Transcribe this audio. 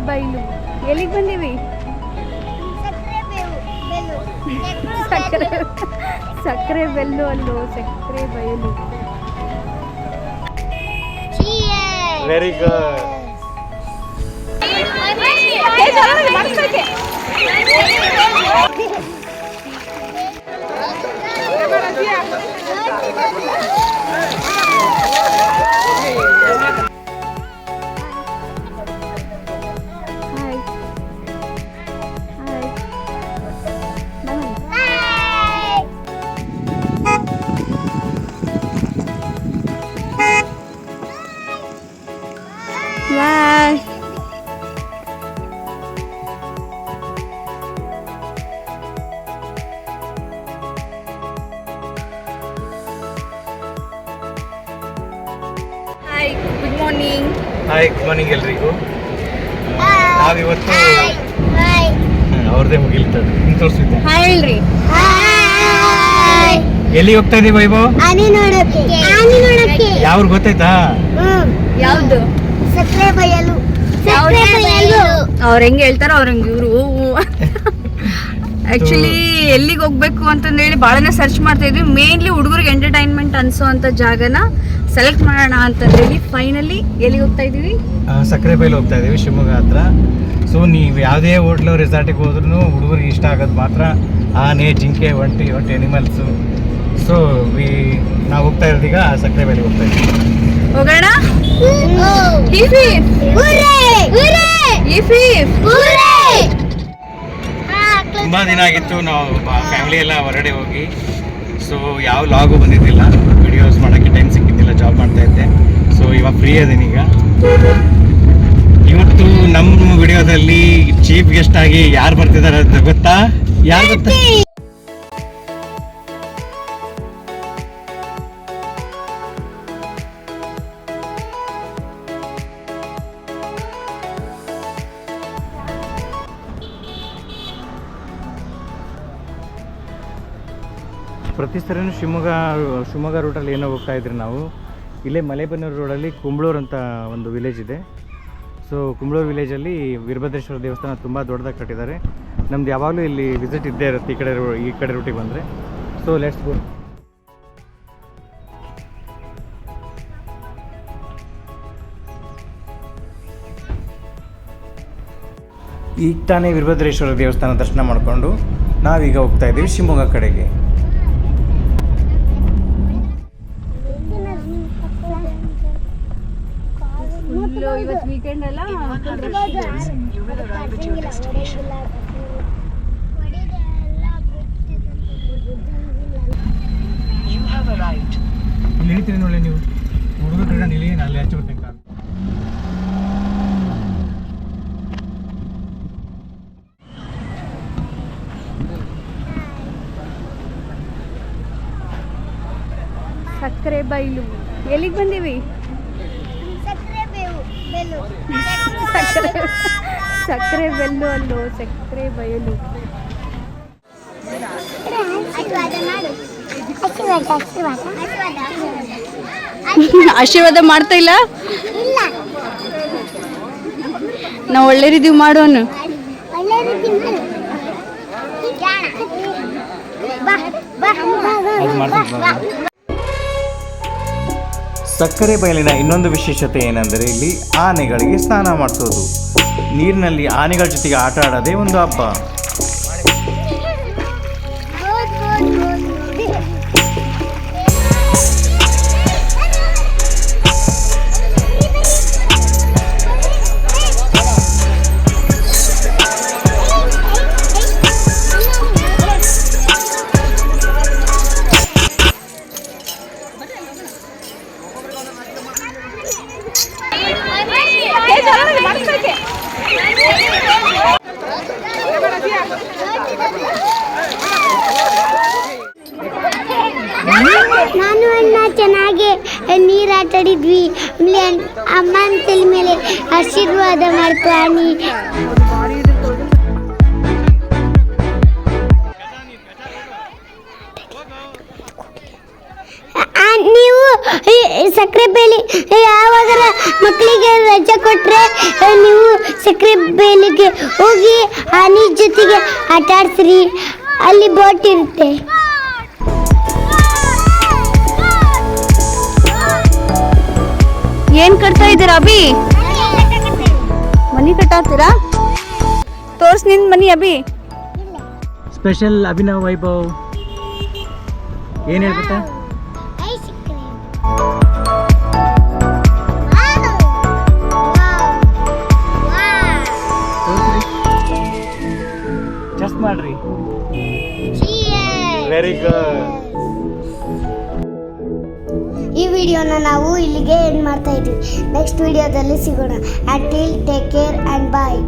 ಬೈಲು ಎಲ್ಲಿಗೆ ಬಂದೀವಿ ಸಕ್ಕರೆ ಸಕ್ಕರೆ ಬೆಲ್ಲು ಅಲ್ಲೋ ಸಕ್ಕರೆ ಬಯಲು very good hi morning hi good morning ಎಲ್ರಿಗೂ. ನಾವಿವತ್ತು ಅವ್ರದ್ದೇ ಮುಗಿಲ್ತದೆ ಹಿಂಗೆ ತೋರಿಸಿದ್ದೆ. ಹಾಯ್ ಹೇಳ್ರಿ ಎಲ್ಲಿ ಹೋಗ್ತಾ ಇದೀವಿ ವೈಭವ್? ಆನೆ ನೋಡಕ್ಕೆ ಆನೆ ನೋಡಕ್ಕೆ ಯಾವ್ರು ಗೊತ್ತಾಯ್ತಾ? ಯಾವ್ದು? ಸಕ್ಕರೆ ಬಯಲು. ಸಕ್ಕರೆ ಬಯಲು. ಅವ್ರು ಹೆಂಗ್ ಹೇಳ್ತಾರೋ ಅವ್ರ ಹಂಗೆ ಇವರು. ಆಕ್ಚುಲಿ ಎಲ್ಲಿಗೆ ಹೋಗ್ಬೇಕು ಅಂತಂದೇಳಿ ಭಾಳನೇ ಸರ್ಚ್ ಮಾಡ್ತಾ ಇದ್ವಿ. ಮೇನ್ಲಿ ಹುಡುಗರಿಗೆ ಎಂಟರ್ಟೈನ್ಮೆಂಟ್ ಅನ್ಸೋಂಥ ಜಾಗನ ಸೆಲೆಕ್ಟ್ ಮಾಡೋಣ ಅಂತಂದೇಳಿ ಫೈನಲಿ ಎಲ್ಲಿಗೆ ಹೋಗ್ತಾ ಇದ್ದೀವಿ? ಸಕ್ಕರೆ ಬೈಲು ಹೋಗ್ತಾ ಇದ್ದೀವಿ ಶಿವಮೊಗ್ಗ ಹತ್ರ. ಸೊ ನೀವು ಯಾವುದೇ ಹೋಟ್ಲು ರೆಸಾರ್ಟಿಗೆ ಹೋದ್ರೂ ಹುಡುಗರಿಗೆ ಇಷ್ಟ ಆಗೋದು ಮಾತ್ರ ಆನೆ ಜಿಂಕೆ ಒಂಟಿ ಒಂಟಿ ಅನಿಮಲ್ಸು ಸೊ ವಿ ನಾವು ಹೋಗ್ತಾ ಇರೋದೀಗ ಸಕ್ಕರೆ ಬೈಲಿಗೆ ಹೋಗ್ತಾ ಇದ್ದೀವಿ. ಹೋಗೋಣ? ತುಂಬ ದಿನ ಆಗಿತ್ತು ನಾವು ಫ್ಯಾಮಿಲಿ ಎಲ್ಲ ಹೊರಗಡೆ ಹೋಗಿ. ಸೊ ಯಾವ ಲಾಗು ಬಂದಿದ್ದಿಲ್ಲ. ವಿಡಿಯೋಸ್ ಮಾಡೋಕ್ಕೆ ಟೈಮ್ ಸಿಕ್ಕಿದ್ದಿಲ್ಲ ಜಾಬ್ ಮಾಡ್ತಾ ಇದ್ದೆ ಸೊ ಇವಾಗ ಫ್ರೀ ಈಗ. ಇವತ್ತು ನಮ್ಮ ವಿಡಿಯೋದಲ್ಲಿ ಚೀಫ್ ಗೆಸ್ಟ್ ಆಗಿ ಯಾರು ಬರ್ತಿದ್ದಾರೆ ಅಂತ ಗೊತ್ತಾ? ಯಾರು ಗೊತ್ತಾ? ಪ್ರತಿ ಸರಿನೂ ಶಿವಮೊಗ್ಗ ಶಿವಮೊಗ್ಗ ರೂಟಲ್ಲಿ ಏನೋ ಹೋಗ್ತಾ ಇದ್ರಿ ನಾವು. ಇಲ್ಲೇ ಮಲೆಬೆನ್ನೂರು ರೋಡಲ್ಲಿ ಕುಂಬ್ಳೂರು ಅಂತ ಒಂದು ವಿಲೇಜ್ ಇದೆ. ಸೊ ಕುಂಬ್ಳೂರು ವಿಲೇಜಲ್ಲಿ ವೀರಭದ್ರೇಶ್ವರ ದೇವಸ್ಥಾನ ತುಂಬ ದೊಡ್ಡದಾಗಿ ಕಟ್ಟಿದ್ದಾರೆ. ನಮ್ದು ಯಾವಾಗಲೂ ಇಲ್ಲಿ ವಿಸಿಟ್ ಇದ್ದೇ ಇರುತ್ತೆ ಈ ಕಡೆ ಈ ಕಡೆ ರೂಟಿಗೆ ಬಂದರೆ. ಸೊ ಲೆಟ್ಸ್ ಗೋ ಈಗ ತಾನೇ ವೀರಭದ್ರೇಶ್ವರ ದೇವಸ್ಥಾನ ದರ್ಶನ ಮಾಡಿಕೊಂಡು ನಾವೀಗ ಹೋಗ್ತಾ ಇದ್ದೀವಿ ಶಿವಮೊಗ್ಗ ಕಡೆಗೆ. ಇವತ್ತು ವೀಕೆಂಡ್ ಅಲ್ಲ ಇಲ್ಲಿ ನೋಡಿ ನೀವು. ಹುಡುಗರು ಕಡೆ ನಿಲ್ಲಿ ನಾನು ಅಲ್ಲಿ ಹಚ್ಚಿ ಬರ್ತೀನಿ ಕಾರ್ ಸಕ್ಕರೆ ಬೈಲು. ಎಲ್ಲಿಗೆ ಬಂದೀವಿ? ಸಕ್ಕರೆ ಸಕ್ಕರೆ ಬೆಲ್ಲು ಅಲ್ಲೋ ಸಕ್ಕರೆ ಬಯಲು. ಆಶೀರ್ವಾದ ಮಾಡು ಆಶೀರ್ವಾದ ಆಶೀರ್ವಾದ ಆಶೀರ್ವಾದ ಆಶೀರ್ವಾದ ಮಾಡ್ತಾ ಇಲ್ಲ. ಇಲ್ಲ ನಾವು ಒಳ್ಳೆ ರೀತಿ ಮಾಡೋನು ಬಾ ಬಾ. ಸಕ್ಕರೆ ಬಯಲಿನ ಇನ್ನೊಂದು ವಿಶೇಷತೆ ಏನೆಂದರೆ ಇಲ್ಲಿ ಆನೆಗಳಿಗೆ ಸ್ನಾನ ಮಾಡಿಸೋದು. ನೀರಿನಲ್ಲಿ ಆನೆಗಳ ಜೊತೆಗೆ ಆಟ ಆಡೋದೇ ಒಂದು ಹಬ್ಬ. ಆಟಾಡಿದ್ವಿ ಆಮೇಲೆ ಅಮ್ಮನ ತಲೆ ಮೇಲೆ ಆಶೀರ್ವಾದ ಮಾಡ್ತಾನೆ ನೀವು ಸಕ್ಕರೆ ಬೇಲಿ ಯಾವಾಗರ ಮಕ್ಕಳಿಗೆ ರಜೆ ಕೊಟ್ಟರೆ ನೀವು ಸಕ್ಕರೆ ಬೇಲಿಗೆ ಹೋಗಿ ಆನಿ ಜೊತೆಗೆ ಆಟ ಅಲ್ಲಿ ಬೋಟ್ ಇರುತ್ತೆ. ಏನ್ ಕಟ್ತಾ ಇದ್ದೀರಾ ಅಭಿ? ಮನಿ ಕಟ್ಟಾತೀರಾ ತೋರ್ಸ್ ನಿನ್ ಮನಿ ಅಭಿ. ಸ್ಪೆಷಲ್ ಅಭಿನವ್ ವೈಭವ್. ಏನ್ ಹೇಳ್ಬಿಟ್ಟ? ವಿಡಿಯೋನ ನಾವು ಇಲ್ಲಿಗೆ ಎಂಡ್ ಮಾಡ್ತಾ ಇದ್ದೀವಿ ನೆಕ್ಸ್ಟ್ ವಿಡಿಯೋದಲ್ಲಿ ಸಿಗೋಣ. And take care and bye